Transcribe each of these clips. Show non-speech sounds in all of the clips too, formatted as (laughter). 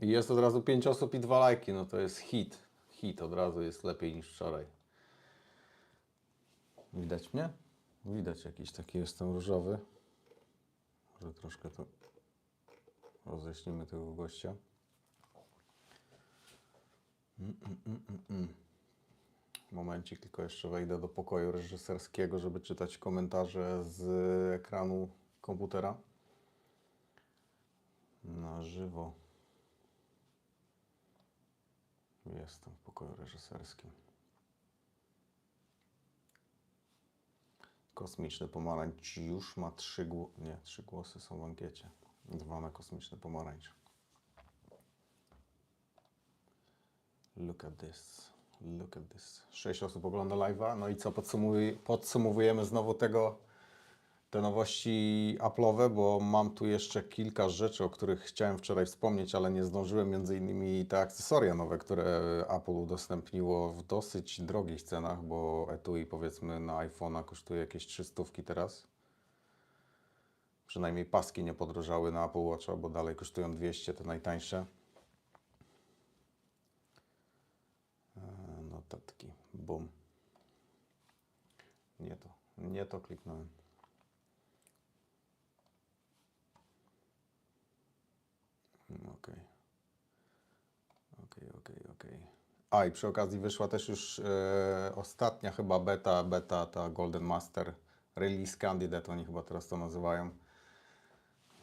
I jest od razu 5 osób i dwa lajki, no to jest hit. Hit od razu jest lepiej niż wczoraj. Widać mnie? Widać jakiś taki jestem różowy. Może troszkę to roześlimy tego gościa. Mm, mm, mm. Momencik, tylko jeszcze wejdę do pokoju reżyserskiego, żeby czytać komentarze z ekranu komputera. Na żywo. Jestem w pokoju reżyserskim. Kosmiczny pomarańcz już ma trzy głosy. Nie, trzy głosy są w ankiecie. Dwa na kosmiczny pomarańcz. Look at this. Look at this. Sześć osób ogląda live'a. No i co, podsumowuj, podsumowujemy znowu tego, te nowości Apple'owe, bo mam tu jeszcze kilka rzeczy, o których chciałem wczoraj wspomnieć, ale nie zdążyłem. Między innymi te akcesoria nowe, które Apple udostępniło w dosyć drogich cenach, bo etui powiedzmy na iPhone'a kosztuje jakieś 300 teraz. Przynajmniej paski nie podrożały na Apple Watcha, bo dalej kosztują 200, te najtańsze. E, Notatki. Bum. Nie to. Nie to kliknąłem. Mm, Okej. Okej, okej, okej. A i przy okazji wyszła też już e, ostatnia chyba beta, beta ta Golden Master Release Candidate, oni chyba teraz to nazywają.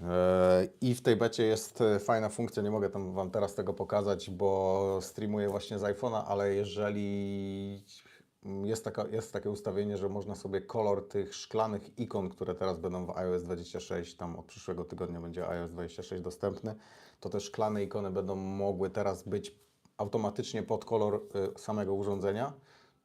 E, I w tej becie jest e, fajna funkcja, nie mogę tam Wam teraz tego pokazać, bo streamuję właśnie z iPhone'a, ale jeżeli jest, taka, jest takie ustawienie, że można sobie kolor tych szklanych ikon, które teraz będą w iOS 26, tam od przyszłego tygodnia będzie iOS 26 dostępny, to te szklane ikony będą mogły teraz być automatycznie pod kolor y, samego urządzenia,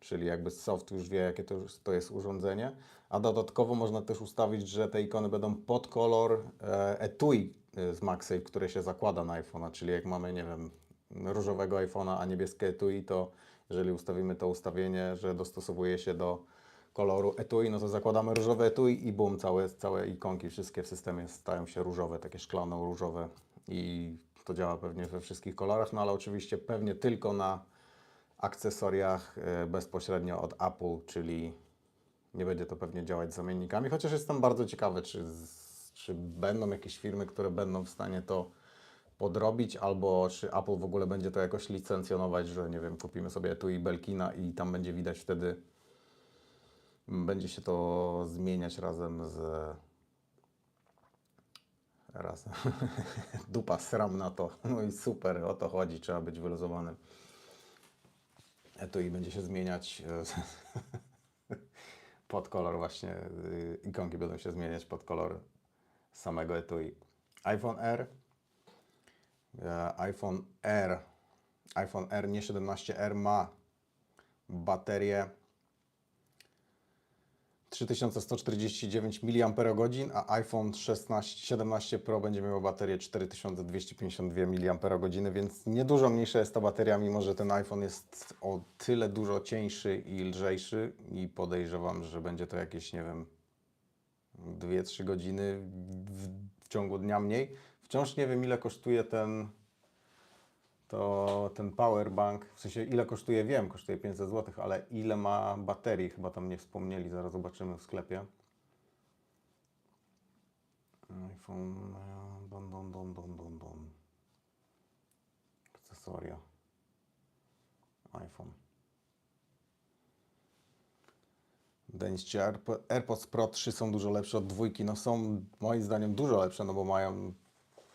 czyli jakby soft już wie, jakie to, to jest urządzenie, a dodatkowo można też ustawić, że te ikony będą pod kolor e, etui y, z MagSafe, które się zakłada na iPhone'a, czyli jak mamy, nie wiem, różowego iPhone'a, a niebieskie etui, to jeżeli ustawimy to ustawienie, że dostosowuje się do koloru etui, no to zakładamy różowe etui i bum, całe, całe ikonki, wszystkie w systemie stają się różowe, takie szklano-różowe i to działa pewnie we wszystkich kolorach, no ale oczywiście pewnie tylko na akcesoriach e, bezpośrednio od Apple, czyli nie będzie to pewnie działać z zamiennikami, chociaż jestem bardzo ciekawy, czy, czy będą jakieś firmy, które będą w stanie to podrobić, albo czy Apple w ogóle będzie to jakoś licencjonować, że nie wiem, kupimy sobie etui Belkina i tam będzie widać wtedy, będzie się to zmieniać razem z raz (laughs) dupa sram na to, no i super, o to chodzi, trzeba być wyluzowanym. Etui będzie się zmieniać e, (laughs) pod kolor właśnie, y, ikonki będą się zmieniać pod kolor samego etui. iPhone R E, iPhone R, iPhone R, nie 17R, ma baterię 3149 mAh, a iPhone 16, 17 Pro będzie miał baterię 4252 mAh, więc niedużo mniejsza jest ta bateria, mimo że ten iPhone jest o tyle dużo cieńszy i lżejszy i podejrzewam, że będzie to jakieś, nie wiem, 2-3 godziny w, w ciągu dnia mniej. Wciąż nie wiem, ile kosztuje ten, to, ten powerbank. W sensie, ile kosztuje, wiem, kosztuje 500 zł, ale ile ma baterii, chyba tam nie wspomnieli, zaraz zobaczymy w sklepie. iPhone, don, don, don, don, don, don. Akcesoria. iPhone. AirP- AirPods Pro 3 są dużo lepsze od dwójki? No są moim zdaniem dużo lepsze, no bo mają,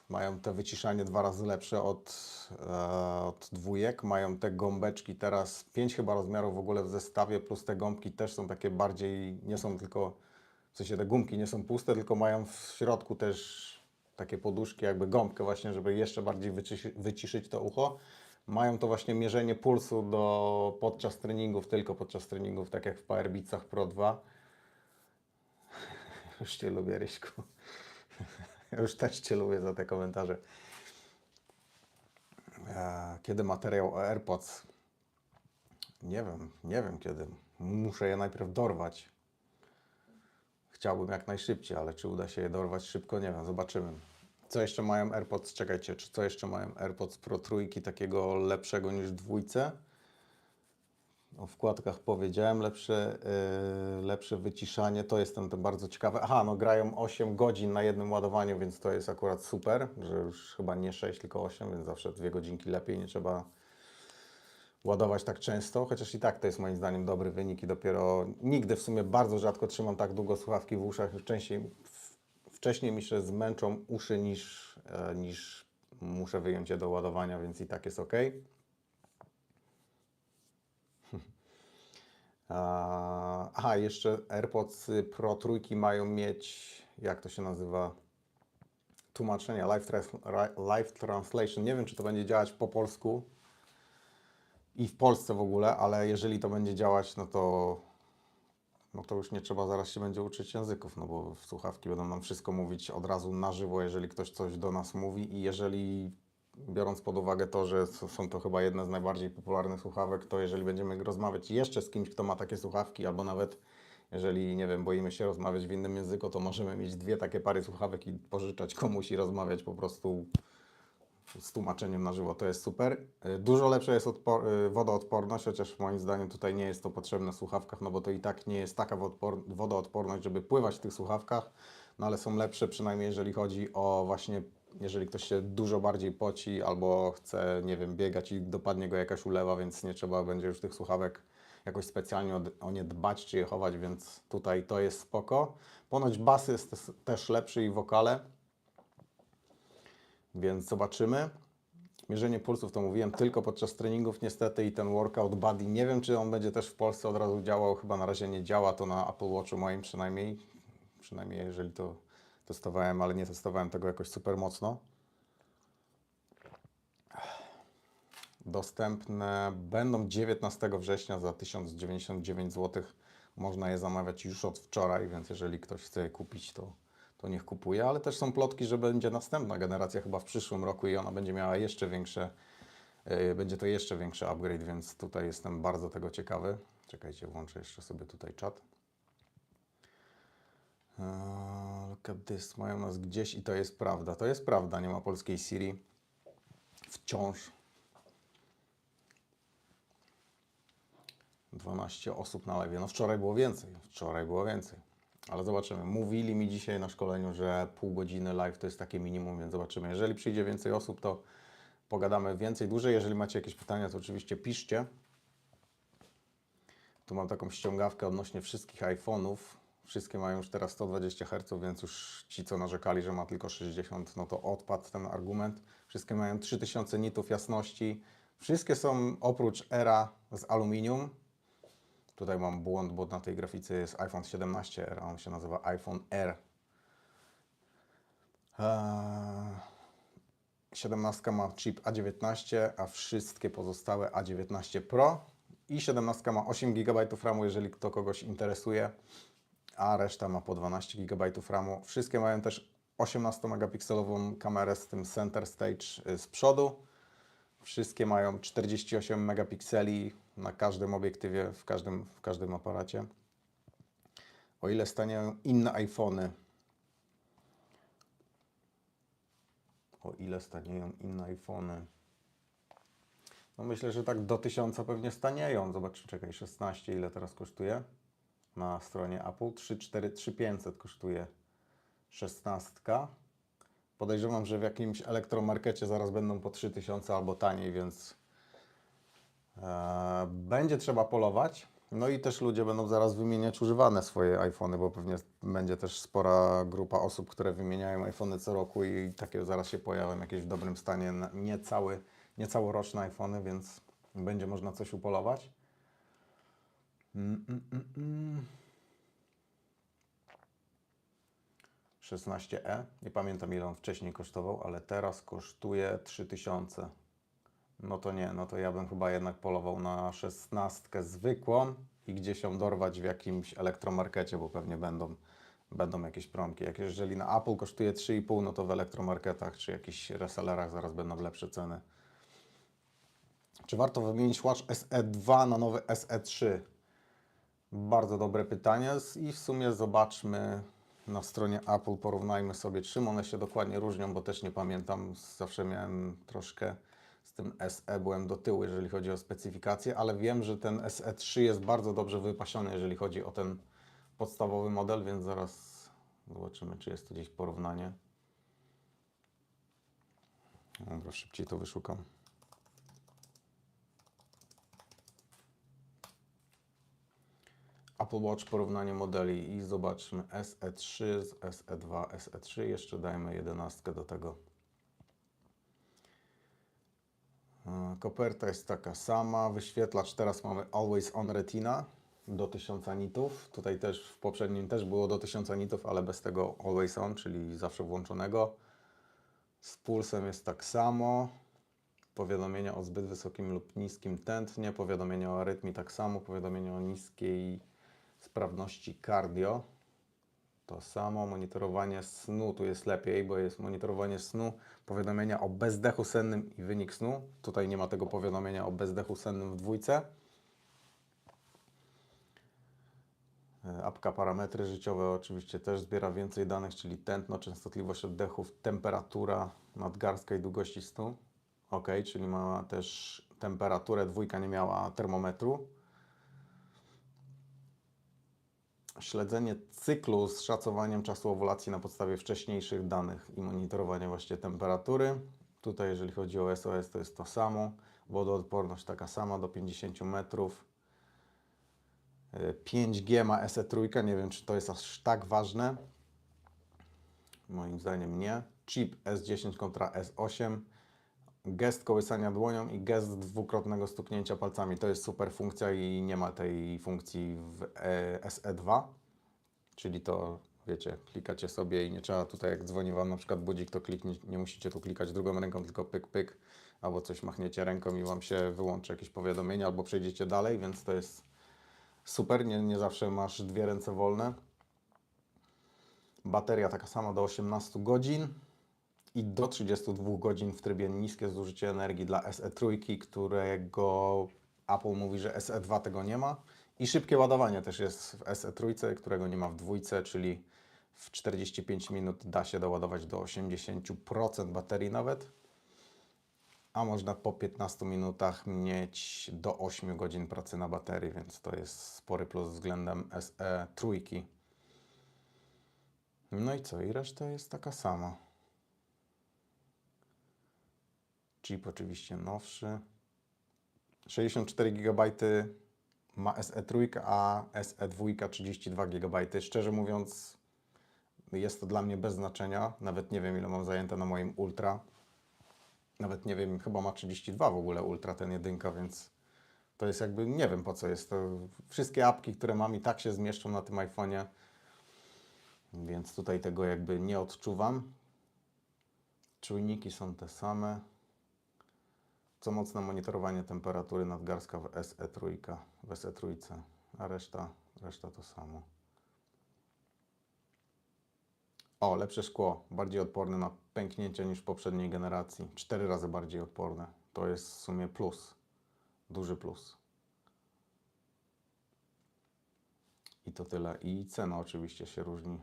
mają te wyciszanie dwa razy lepsze od, e, od dwójek. Mają te gąbeczki teraz, pięć chyba rozmiarów w ogóle w zestawie, plus te gąbki też są takie bardziej, nie są tylko, w sensie te gumki nie są puste, tylko mają w środku też takie poduszki, jakby gąbkę właśnie, żeby jeszcze bardziej wyciszy, wyciszyć to ucho. Mają to właśnie mierzenie pulsu do, podczas treningów, tylko podczas treningów, tak jak w Powerbeatsach Pro 2. (laughs) Już Cię lubię, Ryśku. Już też Cię lubię za te komentarze. E, Kiedy materiał o AirPods? Nie wiem, nie wiem kiedy. Muszę je najpierw dorwać. Chciałbym jak najszybciej, ale czy uda się je dorwać szybko, nie wiem, zobaczymy. Co jeszcze mają AirPods? Czekajcie, czy co jeszcze mają AirPods Pro trójki takiego lepszego niż dwójce? O wkładkach powiedziałem, lepsze, yy, lepsze wyciszanie, to jest ten, ten bardzo ciekawe. Aha, no grają 8 godzin na jednym ładowaniu, więc to jest akurat super, że już chyba nie 6, tylko 8, więc zawsze dwie godzinki lepiej, nie trzeba ładować tak często, chociaż i tak to jest moim zdaniem dobry wynik i dopiero nigdy w sumie bardzo rzadko trzymam tak długo słuchawki w uszach, wcześniej, w, wcześniej mi się zmęczą uszy niż, e, niż muszę wyjąć je do ładowania, więc i tak jest ok. Aha, jeszcze AirPods Pro trójki mają mieć, jak to się nazywa, tłumaczenia, live, trans- live translation. Nie wiem, czy to będzie działać po polsku i w Polsce w ogóle, ale jeżeli to będzie działać, no to, no to już nie trzeba zaraz się będzie uczyć języków, no bo słuchawki będą nam wszystko mówić od razu na żywo, jeżeli ktoś coś do nas mówi i jeżeli biorąc pod uwagę to, że są to chyba jedne z najbardziej popularnych słuchawek, to jeżeli będziemy rozmawiać jeszcze z kimś, kto ma takie słuchawki, albo nawet jeżeli, nie wiem, boimy się rozmawiać w innym języku, to możemy mieć dwie takie pary słuchawek i pożyczać komuś i rozmawiać po prostu z tłumaczeniem na żywo. To jest super. Y, Dużo lepsza jest y, wodoodporność, chociaż moim zdaniem tutaj nie jest to potrzebne w słuchawkach, no bo to i tak nie jest taka wodoodpor- wodoodporność, żeby pływać w tych słuchawkach, no ale są lepsze przynajmniej jeżeli chodzi o właśnie, jeżeli ktoś się dużo bardziej poci albo chce, nie wiem, biegać i dopadnie go jakaś ulewa, więc nie trzeba będzie już tych słuchawek jakoś specjalnie o, nie dbać czy je chować, więc tutaj to jest spoko. Ponoć bas jest też lepszy i wokale, więc zobaczymy. Mierzenie pulsów to mówiłem tylko podczas treningów niestety i ten workout buddy nie wiem czy on będzie też w Polsce od razu działał, chyba na razie nie działa to na Apple Watchu moim przynajmniej, przynajmniej jeżeli to testowałem, ale nie testowałem tego jakoś super mocno. Dostępne będą 19 września za 1099 zł. Można je zamawiać już od wczoraj, więc jeżeli ktoś chce je kupić, to, to niech kupuje. Ale też są plotki, że będzie następna generacja chyba w przyszłym roku i ona będzie miała jeszcze większe, yy, będzie to jeszcze większy upgrade, więc tutaj jestem bardzo tego ciekawy. Czekajcie, włączę jeszcze sobie tutaj czat. Look at this, mają nas gdzieś i to jest prawda. To jest prawda, nie ma polskiej Siri. Wciąż. 12 osób na live. No wczoraj było więcej, wczoraj było więcej. Ale zobaczymy. Mówili mi dzisiaj na szkoleniu, że pół godziny live to jest takie minimum, więc zobaczymy. Jeżeli przyjdzie więcej osób, to pogadamy więcej, dłużej. Jeżeli macie jakieś pytania, to oczywiście piszcie. Tu mam taką ściągawkę odnośnie wszystkich iPhone'ów. Wszystkie mają już teraz 120 Hz, więc już ci, co narzekali, że ma tylko 60, no to odpadł ten argument. Wszystkie mają 3000 nitów jasności. Wszystkie są oprócz Era z aluminium. Tutaj mam błąd, bo na tej grafice jest iPhone 17R, a on się nazywa iPhone R. Eee, 17 ma chip A19, a wszystkie pozostałe A19 Pro. I 17 ma 8 GB RAMu, jeżeli to kogoś interesuje, a reszta ma po 12 GB RAMu. Wszystkie mają też 18-megapikselową kamerę z tym center stage y, z przodu. Wszystkie mają 48 megapikseli na każdym obiektywie, w każdym, w każdym aparacie. O ile stanieją inne iPhony, o ile stanieją inne iPhony, no myślę, że tak do 1000 pewnie stanieją. Zobacz, czekaj, 16 ile teraz kosztuje na stronie Apple? 3, 4, 3500 kosztuje 16. Podejrzewam, że w jakimś elektromarkecie zaraz będą po 3000 albo taniej, więc e, będzie trzeba polować. No i też ludzie będą zaraz wymieniać używane swoje iPhony, bo pewnie będzie też spora grupa osób, które wymieniają iPhony co roku i takie zaraz się pojawią jakieś w dobrym stanie, na- nie, cały, nie całoroczne iPhony, więc będzie można coś upolować. Mm, mm, mm, mm. 16e. Nie pamiętam ile on wcześniej kosztował, ale teraz kosztuje 3000. No to nie, no to ja bym chyba jednak polował na 16 zwykłą i gdzieś ją dorwać w jakimś elektromarkecie, bo pewnie będą, będą jakieś promki. Jak jeżeli na Apple kosztuje 3,5, no to w elektromarketach czy jakichś resellerach zaraz będą lepsze ceny. Czy warto wymienić Watch SE2 na nowy SE3? Bardzo dobre pytanie i w sumie zobaczmy, na stronie Apple porównajmy sobie, czym one się dokładnie różnią, bo też nie pamiętam. Zawsze miałem troszkę z tym SE, byłem do tyłu, jeżeli chodzi o specyfikację, ale wiem, że ten SE3 jest bardzo dobrze wypasiony, jeżeli chodzi o ten podstawowy model, więc zaraz zobaczymy, czy jest tu gdzieś porównanie. Dobra, szybciej to wyszukam. Apple Watch porównanie modeli i zobaczmy SE3 z SE2, SE3, jeszcze dajmy 11 do tego. E, Koperta jest taka sama, wyświetlacz teraz mamy Always On Retina do 1000 nitów. Tutaj też w poprzednim też było do 1000 nitów, ale bez tego Always On, czyli zawsze włączonego. Z pulsem jest tak samo. Powiadomienia o zbyt wysokim lub niskim tętnie, powiadomienia o arytmii tak samo, powiadomienia o niskiej sprawności cardio. To samo, monitorowanie snu, tu jest lepiej, bo jest monitorowanie snu, powiadomienia o bezdechu sennym i wynik snu. Tutaj nie ma tego powiadomienia o bezdechu sennym w dwójce. E, Apka parametry życiowe oczywiście też zbiera więcej danych, czyli tętno, częstotliwość oddechów, temperatura, nadgarstka i długości snu. Ok, czyli ma też temperaturę, dwójka nie miała termometru. Śledzenie cyklu z szacowaniem czasu owulacji na podstawie wcześniejszych danych i monitorowanie właśnie temperatury. Tutaj jeżeli chodzi o SOS to jest to samo. Wodoodporność taka sama do 50 metrów. E, 5G ma SE3, nie wiem czy to jest aż tak ważne. Moim zdaniem nie. Chip S10 kontra S8. Gest kołysania dłonią i gest dwukrotnego stuknięcia palcami. To jest super funkcja i nie ma tej funkcji w e, SE2. Czyli to, wiecie, klikacie sobie i nie trzeba tutaj, jak dzwoni Wam na przykład budzik, to kliknie, nie musicie tu klikać drugą ręką, tylko pyk, pyk, albo coś machniecie ręką i Wam się wyłączy jakieś powiadomienie, albo przejdziecie dalej, więc to jest super, nie, nie zawsze masz dwie ręce wolne. Bateria taka sama do 18 godzin i do 32 godzin w trybie niskie zużycie energii dla SE3, którego Apple mówi, że SE2 tego nie ma. I szybkie ładowanie też jest w SE3, którego nie ma w dwójce, czyli w 45 minut da się doładować do 80% baterii nawet. A można po 15 minutach mieć do 8 godzin pracy na baterii, więc to jest spory plus względem SE3. No i co? I reszta jest taka sama. Chip oczywiście nowszy. 64 GB ma SE3, a SE2 32 GB. Szczerze mówiąc, jest to dla mnie bez znaczenia. Nawet nie wiem, ile mam zajęte na moim Ultra. Nawet nie wiem, chyba ma 32 w ogóle Ultra ten jedynka, więc to jest jakby, nie wiem po co jest to. Wszystkie apki, które mam i tak się zmieszczą na tym iPhone'ie, więc tutaj tego jakby nie odczuwam. Czujniki są te same. Co mocne monitorowanie temperatury nadgarstka w SE3, w SE3, a reszta, reszta to samo. O, lepsze szkło, bardziej odporne na pęknięcia niż w poprzedniej generacji. Cztery razy bardziej odporne. To jest w sumie plus. Duży plus. I to tyle. I cena oczywiście się różni.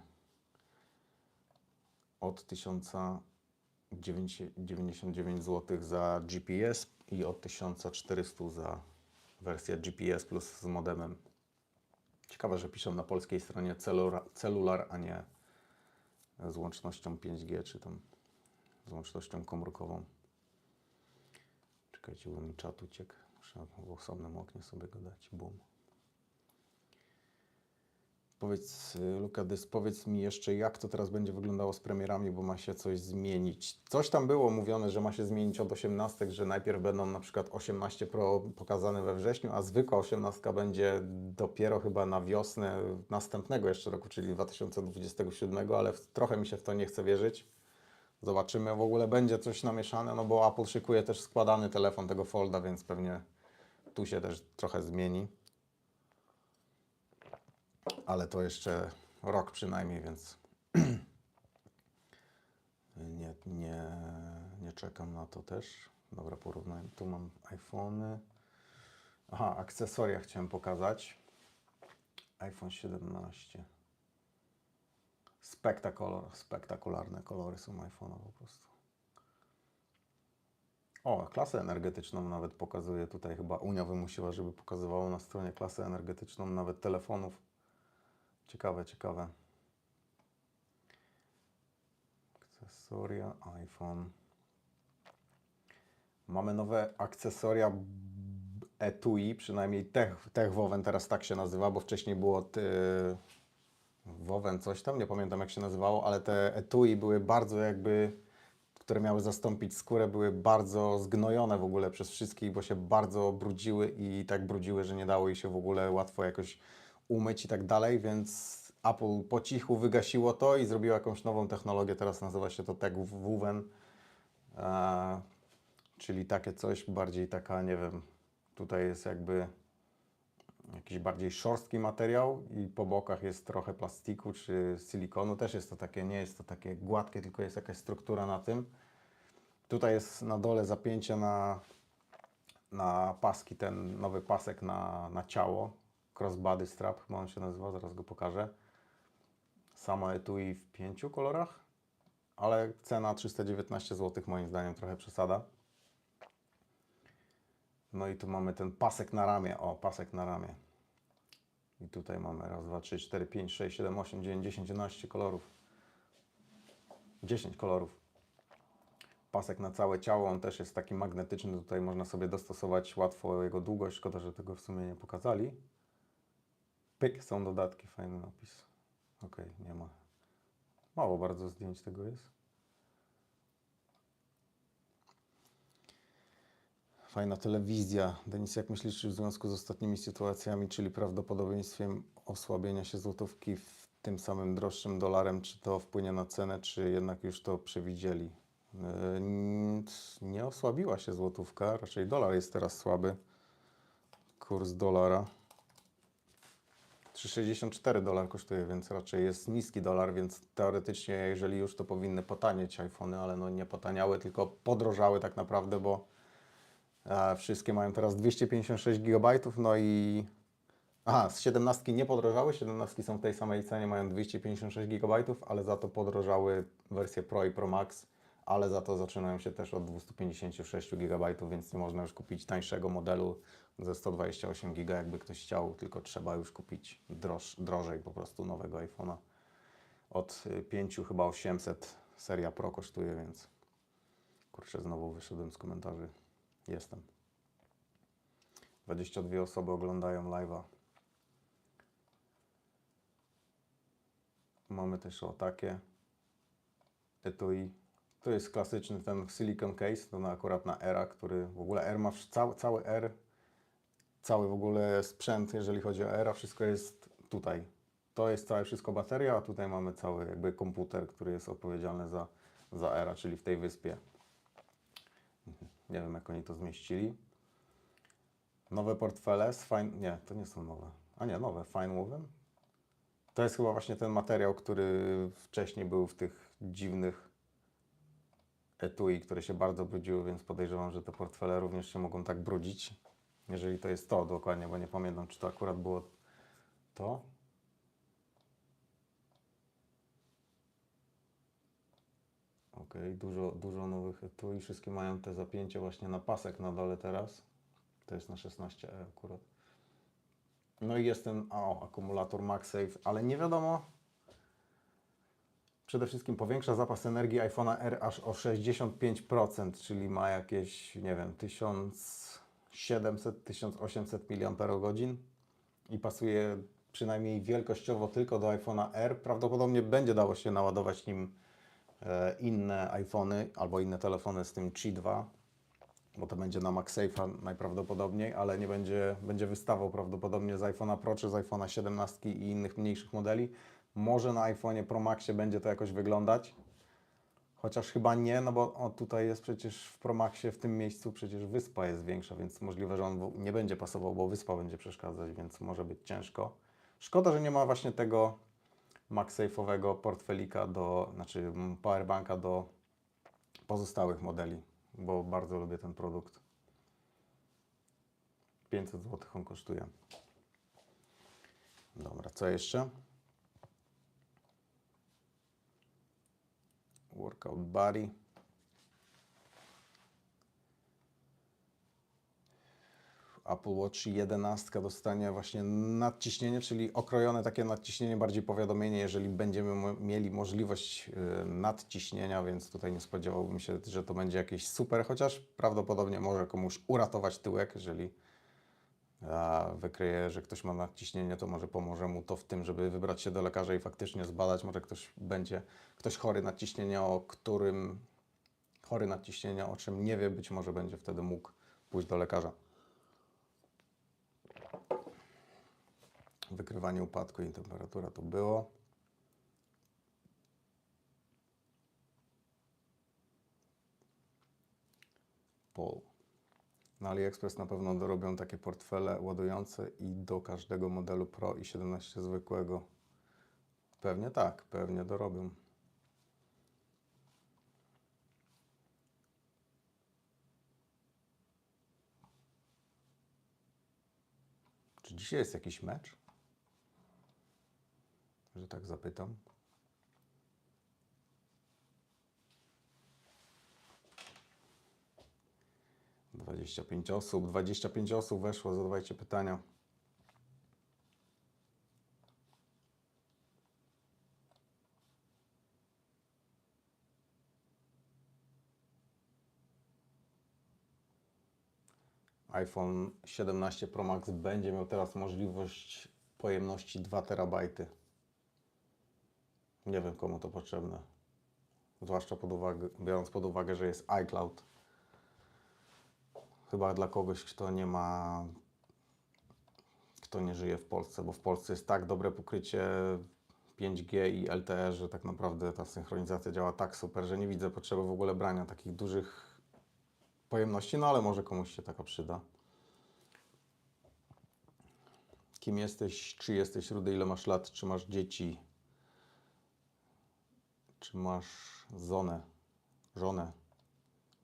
Od 1099 zł za GPS i od 1400 za wersję GPS plus z modemem. Ciekawe, że piszą na polskiej stronie celular a nie z łącznością 5G, czy tam z łącznością komórkową. Czekajcie, bo mi czat uciekł. Muszę w osobnym oknie sobie go dać. Boom. Powiedz, Lukadys, powiedz mi jeszcze, jak to teraz będzie wyglądało z premierami, bo ma się coś zmienić. Coś tam było mówione, że ma się zmienić od 18, że najpierw będą na przykład 18 Pro pokazane we wrześniu, a zwykła 18 będzie dopiero chyba na wiosnę następnego jeszcze roku, czyli 2027, ale trochę mi się w to nie chce wierzyć. Zobaczymy, w ogóle będzie coś namieszane, no bo Apple szykuje też składany telefon tego Folda, więc pewnie tu się też trochę zmieni ale to jeszcze rok przynajmniej, więc (clears throat) nie, nie, nie czekam na to też. Dobra, porównajmy. Tu mam iPhony. Aha, akcesoria chciałem pokazać. iPhone 17. Spektakolor, spektakularne kolory są iPhone'a po prostu. O, klasę energetyczną nawet pokazuje tutaj chyba Unia wymusiła, żeby pokazywało na stronie klasę energetyczną nawet telefonów. Ciekawe, ciekawe. Akcesoria iPhone. Mamy nowe akcesoria etui, przynajmniej Tech, Tech Woven teraz tak się nazywa, bo wcześniej było ty, Woven coś tam, nie pamiętam jak się nazywało, ale te etui były bardzo jakby, które miały zastąpić skórę, były bardzo zgnojone w ogóle przez wszystkich, bo się bardzo brudziły i tak brudziły, że nie dało jej się w ogóle łatwo jakoś umyć i tak dalej, więc Apple po cichu wygasiło to i zrobiło jakąś nową technologię, teraz nazywa się to Tech Woven, e, czyli takie coś bardziej taka, nie wiem, tutaj jest jakby jakiś bardziej szorstki materiał i po bokach jest trochę plastiku czy silikonu. Też jest to takie, nie jest to takie gładkie, tylko jest jakaś struktura na tym. Tutaj jest na dole zapięcie na, na paski, ten nowy pasek na, na ciało. Crossbody strap, chyba on się nazywa, zaraz go pokażę. Samo etui w pięciu kolorach, ale cena 319 zł moim zdaniem trochę przesada. No i tu mamy ten pasek na ramię. O, pasek na ramię. I tutaj mamy raz, dwa, trzy, cztery, pięć, sześć, siedem, osiem, dziewięć, dziesięć, jedenaście kolorów. 10 kolorów. Pasek na całe ciało, on też jest taki magnetyczny. Tutaj można sobie dostosować łatwo jego długość. Szkoda, że tego w sumie nie pokazali. Pyk, są dodatki, fajny napis. Ok, nie ma. Mało bardzo zdjęć tego jest. Fajna telewizja. Denis, jak myślisz, w związku z ostatnimi sytuacjami, czyli prawdopodobieństwem osłabienia się złotówki w tym samym droższym dolarem, czy to wpłynie na cenę, czy jednak już to przewidzieli? Yy, Nie osłabiła się złotówka, raczej dolar jest teraz słaby. Kurs dolara. 3,64 dolar kosztuje, więc raczej jest niski dolar, więc teoretycznie, jeżeli już, to powinny potanieć iPhony, ale no nie potaniały, tylko podrożały tak naprawdę, bo e, wszystkie mają teraz 256 GB, no i aha, z 17 nie podrożały, 17 są w tej samej cenie, mają 256 GB, ale za to podrożały wersje Pro i Pro Max, ale za to zaczynają się też od 256 GB, więc nie można już kupić tańszego modelu ze 128 GB, jakby ktoś chciał, tylko trzeba już kupić droż, drożej po prostu nowego iPhone'a. Od y, 5 chyba 800 seria Pro kosztuje, więc kurczę, znowu wyszedłem z komentarzy. Jestem. 22 osoby oglądają live'a. Mamy też o takie etui. To jest klasyczny ten silicon case, to na, akurat na Era, który w ogóle R ma cały, cały R, cały w ogóle sprzęt, jeżeli chodzi o Era, wszystko jest tutaj. To jest całe wszystko bateria, a tutaj mamy cały jakby komputer, który jest odpowiedzialny za, za Era, czyli w tej wyspie. Nie wiem jak oni to zmieścili. Nowe portfele z fine... Nie, to nie są nowe. A nie, nowe, fine woven. To jest chyba właśnie ten materiał, który wcześniej był w tych dziwnych etui, które się bardzo brudziły, więc podejrzewam, że te portfele również się mogą tak brudzić. Jeżeli to jest to dokładnie, bo nie pamiętam, czy to akurat było to. Ok, dużo, dużo nowych etui. Wszystkie mają te zapięcie właśnie na pasek na dole teraz. To jest na 16E akurat. No i jest ten o, akumulator MagSafe, ale nie wiadomo. Przede wszystkim powiększa zapas energii iPhone'a R aż o 65%, czyli ma jakieś, nie wiem, 1700-1800 mAh i pasuje przynajmniej wielkościowo tylko do iPhone'a R. Prawdopodobnie będzie dało się naładować nim e, inne iPhony albo inne telefony z tym Qi 2 bo to będzie na MagSafe'a najprawdopodobniej, ale nie będzie, będzie wystawał prawdopodobnie z iPhone'a Pro czy z iPhone'a 17 i innych mniejszych modeli. Może na iPhone'ie Pro Maxie będzie to jakoś wyglądać, chociaż chyba nie, no bo o, tutaj jest przecież w Pro Maxie w tym miejscu przecież wyspa jest większa, więc możliwe, że on nie będzie pasował, bo wyspa będzie przeszkadzać, więc może być ciężko. Szkoda, że nie ma właśnie tego MagSafe'owego portfelika do, znaczy powerbanka do pozostałych modeli, bo bardzo lubię ten produkt. 500 zł on kosztuje. Dobra, co jeszcze? Workout Body. Apple Watch 11 dostanie właśnie nadciśnienie, czyli okrojone takie nadciśnienie, bardziej powiadomienie, jeżeli będziemy mieli możliwość y, nadciśnienia, więc tutaj nie spodziewałbym się, że to będzie jakieś super, chociaż prawdopodobnie może komuś uratować tyłek, jeżeli wykryje, że ktoś ma nadciśnienie, to może pomoże mu to w tym, żeby wybrać się do lekarza i faktycznie zbadać. Może ktoś będzie, ktoś chory na ciśnienie, o którym chory na ciśnienie, o czym nie wie, być może będzie wtedy mógł pójść do lekarza. Wykrywanie upadku i temperatura to było. Paul. Na AliExpress na pewno dorobią takie portfele ładujące i do każdego modelu Pro i 17 zwykłego. Pewnie tak, pewnie dorobią. Czy dzisiaj jest jakiś mecz? Że tak zapytam. Dwadzieścia pięć osób, 25 osób weszło, zadawajcie pytania. iPhone 17 Pro Max będzie miał teraz możliwość pojemności 2 terabajty. Nie wiem komu to potrzebne. Zwłaszcza pod uwagę, biorąc pod uwagę, że jest iCloud. Chyba dla kogoś, kto nie ma, kto nie żyje w Polsce, bo w Polsce jest tak dobre pokrycie 5G i LTE, że tak naprawdę ta synchronizacja działa tak super, że nie widzę potrzeby w ogóle brania takich dużych pojemności, no ale może komuś się taka przyda. Kim jesteś, czy jesteś rudy, ile masz lat, czy masz dzieci, czy masz żonę, żonę.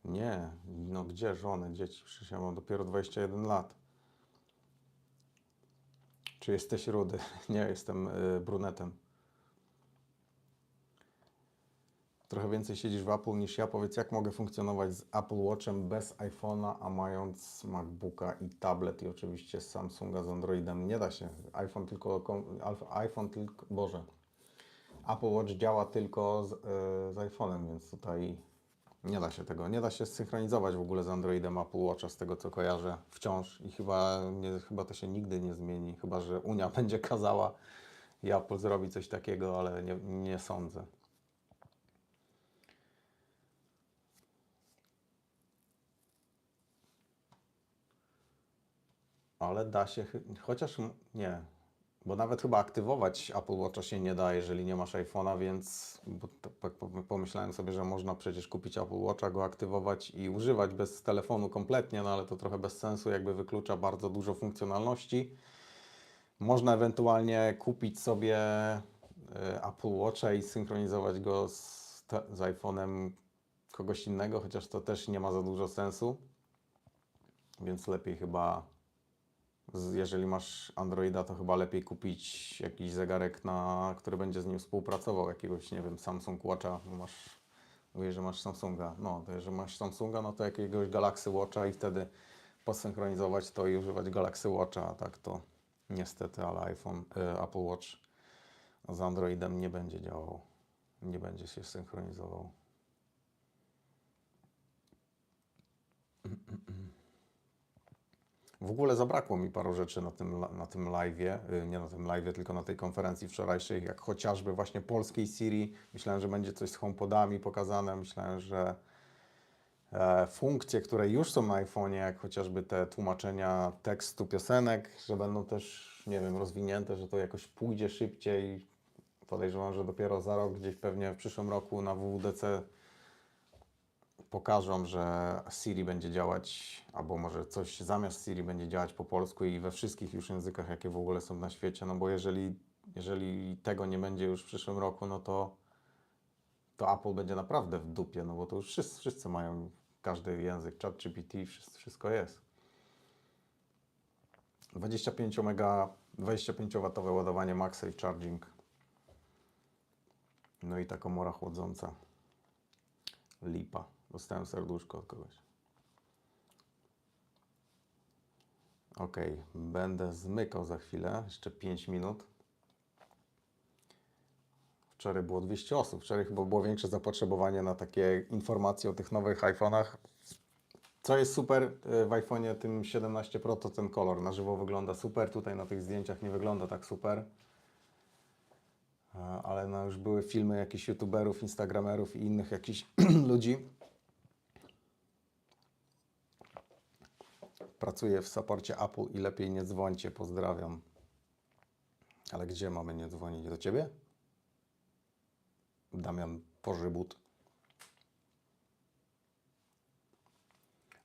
Nie, no gdzie żonę, dzieci, przecież ja mam dopiero 21 lat. Czy jesteś rudy? (laughs) Nie, jestem y, brunetem. Trochę więcej siedzisz w Apple niż ja. Powiedz, jak mogę funkcjonować z Apple Watchem bez iPhone'a, a mając MacBooka i tablet i oczywiście Samsunga z Androidem? Nie da się. iPhone tylko, iPhone tylko, Boże. Apple Watch działa tylko z, y, z iPhone'em, więc tutaj nie da się tego, nie da się synchronizować w ogóle z Androidem Apple Watcha, z tego co kojarzę wciąż i chyba, nie, chyba to się nigdy nie zmieni, chyba że Unia (laughs) będzie kazała i Apple zrobi coś takiego, ale nie, nie sądzę. Ale da się, chociaż nie, bo nawet chyba aktywować Apple Watcha się nie da, jeżeli nie masz iPhone'a, więc pomyślałem sobie, że można przecież kupić Apple Watcha, go aktywować i używać bez telefonu kompletnie, no ale to trochę bez sensu, jakby wyklucza bardzo dużo funkcjonalności. Można ewentualnie kupić sobie e, Apple Watcha i synchronizować go z, z iPhone'em kogoś innego, chociaż to też nie ma za dużo sensu. Więc lepiej chyba jeżeli masz Androida, to chyba lepiej kupić jakiś zegarek, na, który będzie z nim współpracował, jakiegoś, nie wiem, Samsung Watcha, masz, mówisz, że masz Samsunga, no, to jeżeli masz Samsunga, no to jakiegoś Galaxy Watcha i wtedy posynchronizować to i używać Galaxy Watcha, a tak to niestety, ale iPhone, y, Apple Watch z Androidem nie będzie działał, nie będzie się synchronizował. W ogóle zabrakło mi paru rzeczy na tym, na tym live'ie, y, nie na tym live'ie, tylko na tej konferencji wczorajszej, jak chociażby właśnie polskiej Siri. Myślałem, że będzie coś z HomePodami pokazane, myślałem, że e, funkcje, które już są na iPhone'ie, jak chociażby te tłumaczenia tekstu piosenek, że będą też, nie wiem, rozwinięte, że to jakoś pójdzie szybciej. Podejrzewam, że dopiero za rok, gdzieś pewnie w przyszłym roku na WWDC pokażą, że Siri będzie działać, albo może coś zamiast Siri będzie działać po polsku i we wszystkich już językach, jakie w ogóle są na świecie. No bo jeżeli, jeżeli tego nie będzie już w przyszłym roku, no to, to Apple będzie naprawdę w dupie, no bo to już wszyscy, wszyscy mają każdy język, chat GPT, wszystko, jest. 25 mega, 25W ładowanie MagSafe Charging. No i ta komora chłodząca. Lipa. Dostałem serduszko od kogoś. Ok, będę zmykał za chwilę, jeszcze 5 minut. Wczoraj było 200 osób. Wczoraj chyba było większe zapotrzebowanie na takie informacje o tych nowych iPhone'ach. Co jest super y, w iPhone'ie tym 17 Pro, to ten kolor. Na żywo wygląda super. Tutaj na tych zdjęciach nie wygląda tak super. A, Ale no już były filmy jakichś youtuberów, instagramerów i innych jakichś (clears throat) ludzi. Pracuję w saporcie Apple i lepiej nie dzwońcie. Pozdrawiam. Ale gdzie mamy nie dzwonić? Do Ciebie? Damian Pożybut.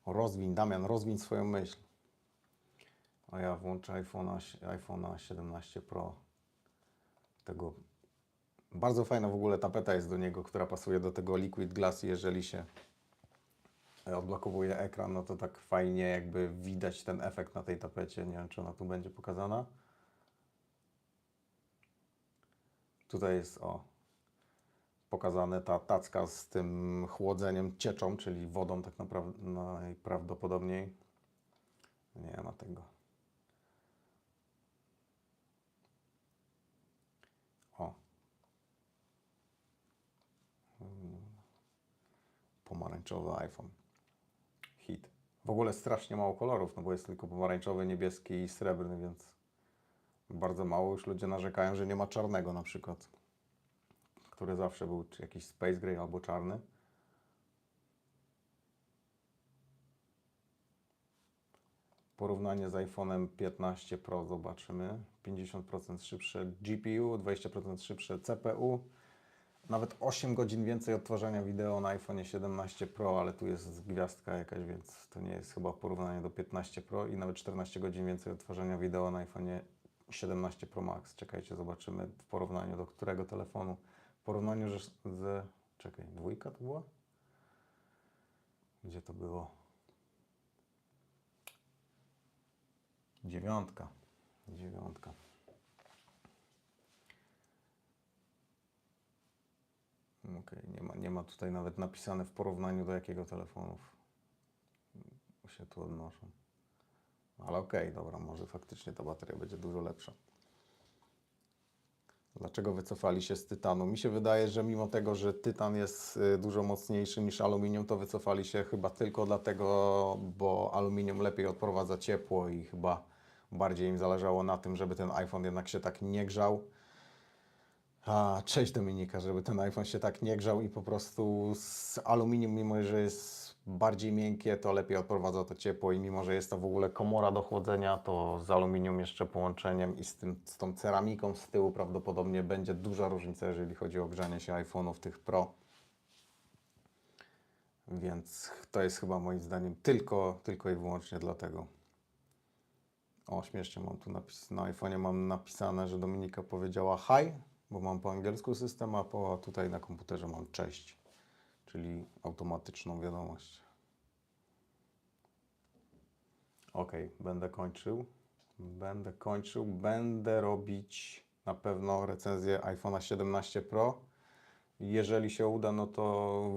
Rozwiń, Damian, rozwiń swoją myśl. A ja włączę iPhone'a iPhone'a 17 Pro. Tego bardzo fajna w ogóle tapeta jest do niego, która pasuje do tego Liquid Glass. Jeżeli się odblokowuje ekran, no to tak fajnie jakby widać ten efekt na tej tapecie. Nie wiem, czy ona tu będzie pokazana. Tutaj jest o pokazane ta tacka z tym chłodzeniem cieczą, czyli wodą tak naprawdę najprawdopodobniej. Nie ma tego. O. Mm. Pomarańczowy iPhone. W ogóle strasznie mało kolorów, no bo jest tylko pomarańczowy, niebieski i srebrny, więc bardzo mało. Już ludzie narzekają, że nie ma czarnego na przykład który zawsze był jakiś Space Gray albo czarny. Porównanie z iPhone'em 15 Pro zobaczymy. 50% szybsze GPU, 20% szybsze CPU. Nawet 8 godzin więcej odtwarzania wideo na iPhone 17 Pro, ale tu jest gwiazdka jakaś, więc to nie jest chyba porównanie do 15 Pro i nawet 14 godzin więcej odtwarzania wideo na iPhone 17 Pro Max. Czekajcie, zobaczymy w porównaniu do którego telefonu w porównaniu że z. Czekaj, dwójka to była? Gdzie to było? Dziewiątka. Dziewiątka. Ok, nie ma, nie ma tutaj nawet napisane w porównaniu do jakiego telefonów się tu odnoszą. Ale okej, dobra, może faktycznie ta bateria będzie dużo lepsza. Dlaczego wycofali się z tytanu? Mi się wydaje, że mimo tego, że tytan jest y, dużo mocniejszy niż aluminium, to wycofali się chyba tylko dlatego, bo aluminium lepiej odprowadza ciepło i chyba bardziej im zależało na tym, żeby ten iPhone jednak się tak nie grzał. A, cześć Dominika, żeby ten iPhone się tak nie grzał i po prostu z aluminium, mimo że jest bardziej miękkie, to lepiej odprowadza to ciepło i mimo, że jest to w ogóle komora do chłodzenia, to z aluminium jeszcze połączeniem i z, tym, z tą ceramiką z tyłu prawdopodobnie będzie duża różnica, jeżeli chodzi o grzanie się iPhone'ów tych Pro. Więc to jest chyba moim zdaniem tylko, tylko i wyłącznie dlatego. O, śmiesznie mam tu napis, na iPhone'ie mam napisane, że Dominika powiedziała hi, bo mam po angielsku system, a po, tutaj na komputerze mam cześć, czyli automatyczną wiadomość. Ok, będę kończył. Będę kończył. Będę robić na pewno recenzję iPhone'a 17 Pro. Jeżeli się uda, no to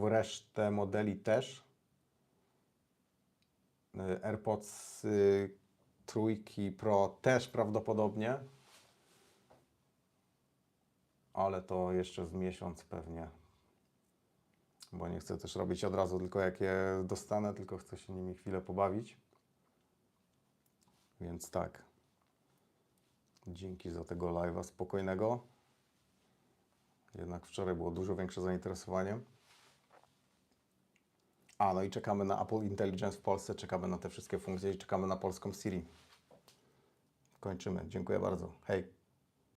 w resztę modeli też. Y, AirPods y, trójki Pro też prawdopodobnie. Ale to jeszcze z miesiąc pewnie. Bo nie chcę też robić od razu tylko jak je dostanę, tylko chcę się nimi chwilę pobawić. Więc tak. Dzięki za tego live'a spokojnego. Jednak wczoraj było dużo większe zainteresowanie. A, no i czekamy na Apple Intelligence w Polsce, czekamy na te wszystkie funkcje i czekamy na polską Siri. Kończymy. Dziękuję bardzo. Hej.